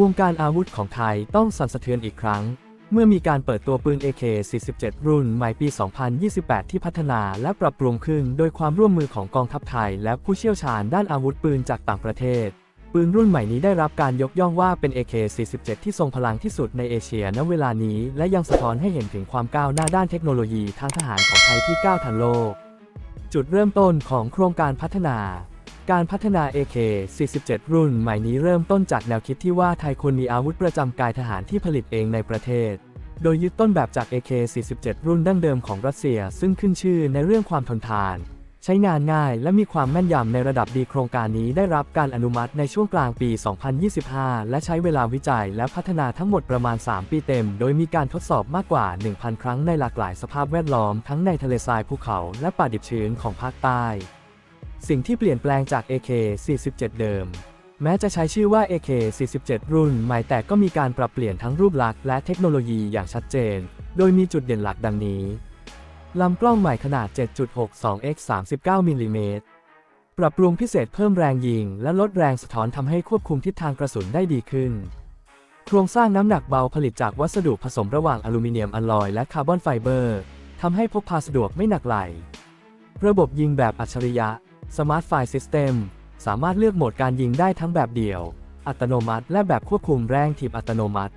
วงการอาวุธของไทยต้องสั่นสะเทือนอีกครั้ง เมื่อมีการเปิดตัวปืน AK-47 รุ่นใหม่ปี 2028 ที่พัฒนาและปรับปรุงขึ้นโดยความร่วมมือของกองทัพไทย และผู้เชี่ยวชาญด้านอาวุธปืนจากต่างประเทศ ปืนรุ่นใหม่นี้ได้รับการยกย่องว่าเป็น AK-47 ที่ทรงพลังที่สุดในเอเชียณเวลานี้ และยังสะท้อนให้เห็นถึงความก้าวหน้าด้านเทคโนโลยีทางทหารของไทยที่ก้าวทันโลก จุดเริ่มต้นของโครงการพัฒนา การพัฒนา AK-47 รุ่นใหม่นี้เริ่มต้นจากแนวคิดที่ว่าไทยควรมีอาวุธประจำกายทหารที่ผลิตเองในประเทศ โดยยึดต้นแบบจาก AK-47 รุ่นดั้งเดิมของรัสเซีย ซึ่งขึ้นชื่อในเรื่องความทนทาน ใช้งานง่ายและมีความแม่นยำในระดับดีโครงการนี้ได้รับการอนุมัติในช่วงกลางปี 2025 และใช้เวลาวิจัยและพัฒนาทั้งหมดประมาณ 3 ปีเต็ม โดยมีการทดสอบมากกว่า 1,000 ครั้งในหลากหลายสภาพแวดล้อมทั้งในทะเลทรายภูเขา และป่าดิบชื้นของภาคใต้ สิ่งที่เปลี่ยนแปลงจาก AK-47 เดิม แม้จะใช้ชื่อว่า AK-47 รุ่นใหม่แต่ก็มีการปรับเปลี่ยนทั้งรูปลักษณ์และเทคโนโลยีอย่างชัดเจน โดยมีจุดเด่นหลักดังนี้ลำกล้องใหม่ขนาด 7.62 x 39มิลลิเมตรปรับปรุงพิเศษเพิ่มแรงยิง และลดแรงสะท้อนทำให้ควบคุมทิศทางกระสุนได้ดีขึ้น โครงสร้างน้ำหนักเบาผลิตจากวัสดุผสมระหว่างอลูมิเนียมอลลอยและคาร์บอนไฟเบอร์ทำให้พกพาสะดวกไม่หนักไหล ระบบยิงแบบอัจฉริยะ Smart Fire System สามารถเลือกโหมดการยิงได้ทั้งแบบเดี่ยว อัตโนมัติ และแบบควบคุมแรงถีบอัตโนมัติ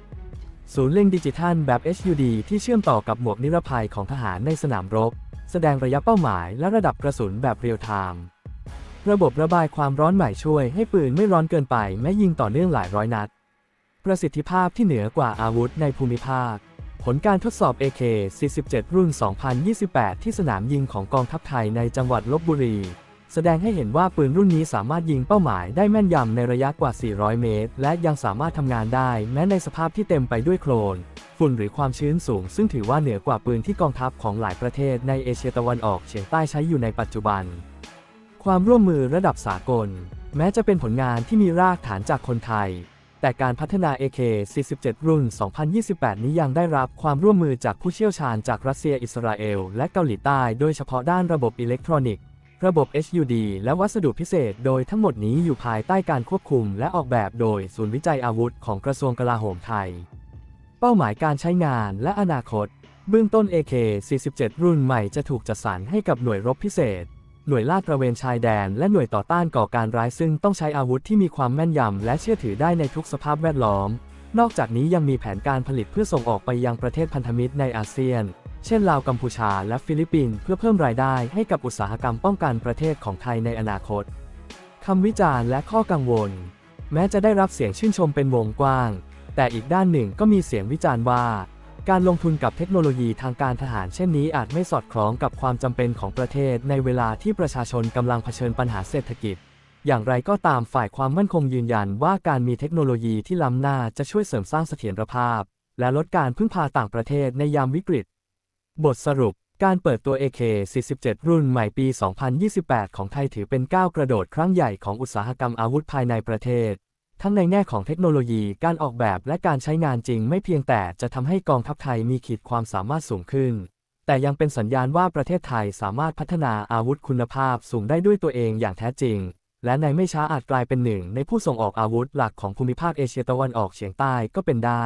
ศูนย์เล็งดิจิทัลแบบ HUD ที่เชื่อมต่อกับหมวกนิรภัยของทหารในสนามรบ แสดงระยะเป้าหมายและระดับกระสุนแบบเรียลไทม์ ระบบระบายความร้อนใหม่ช่วยให้ปืนไม่ร้อนเกินไปแม้ยิงต่อเนื่องหลายร้อยนัด ประสิทธิภาพที่เหนือกว่าอาวุธในภูมิภาค ผลการทดสอบ AK-47 รุ่น 2028 ที่สนามยิงของกองทัพไทยในจังหวัดลบบุรี แสดงให้เห็นว่าปืนรุ่นนี้สามารถยิงเป้าหมายได้แม่นยำในระยะกว่า 400 เมตร และยังสามารถทำงานได้แม้ในสภาพที่เต็มไปด้วยโคลน ฝุ่นหรือความชื้นสูง ซึ่งถือว่าเหนือกว่าปืนที่กองทัพของหลายประเทศในเอเชียตะวันออกเฉียงใต้ใช้อยู่ในปัจจุบัน ความร่วมมือระดับสากล แม้จะเป็นผลงานที่มีรากฐานจากคนไทย แต่การพัฒนา AK-47 รุ่น 2028 นี้ยังได้รับความร่วมมือจากผู้เชี่ยวชาญจากรัสเซียอิสราเอล และเกาหลีใต้ โดยเฉพาะด้านระบบอิเล็กทรอนิกส์ ระบบ HUD และวัสดุพิเศษ โดยทั้งหมดนี้อยู่ภายใต้การควบคุมและออกแบบโดยศูนย์วิจัยอาวุธของกระทรวงกลาโหมไทย เป้าหมายการใช้งานและอนาคต เบื้องต้น AK-47 รุ่นใหม่จะถูกจัดสรรให้กับหน่วยรบพิเศษ หน่วยลาดตระเวนชายแดน และหน่วยต่อต้านก่อการร้ายซึ่งต้องใช้อาวุธที่มีความแม่นยำ และเชื่อถือได้ในทุกสภาพแวดล้อม นอกจากนี้ยังมีแผนการผลิตเพื่อส่งออกไปยังประเทศพันธมิตรในอาเซียน เช่นลาวกัมพูชาและฟิลิปปินส์เพื่อเพิ่มรายได้ให้กับอุตสาหกรรมป้องกันประเทศของไทยในอนาคตคำวิจารณ์และข้อกังวล แม้จะได้รับเสียงชื่นชมเป็นวงกว้าง แต่อีกด้านหนึ่งก็มีเสียงวิจารณ์ว่า การลงทุนกับเทคโนโลยีทางการทหารเช่นนี้อาจไม่สอดคล้องกับความจำเป็นของประเทศในเวลาที่ประชาชนกำลังเผชิญปัญหาเศรษฐกิจ อย่างไรก็ตามฝ่ายความมั่นคงยืนยันว่าการมีเทคโนโลยีที่ล้ำหน้าจะช่วยเสริมสร้างเสถียรภาพ และลดการพึ่งพาต่างประเทศในยามวิกฤต บทสรุป การเปิดตัว AK-47 รุ่นใหม่ปี 2028 ของไทยถือเป็นก้าวกระโดดครั้งใหญ่ของอุตสาหกรรมอาวุธภายในประเทศ ทั้งในแง่ของเทคโนโลยี การออกแบบและการใช้งานจริงไม่เพียงแต่จะทำให้กองทัพไทยมีขีดความสามารถสูงขึ้น แต่ยังเป็นสัญญาณว่าประเทศไทยสามารถพัฒนาอาวุธคุณภาพสูงได้ด้วยตัวเองอย่างแท้จริง และในไม่ช้าอาจกลายเป็นหนึ่งในผู้ส่งออกอาวุธหลักของภูมิภาคเอเชียตะวันออกเฉียงใต้ก็เป็นได้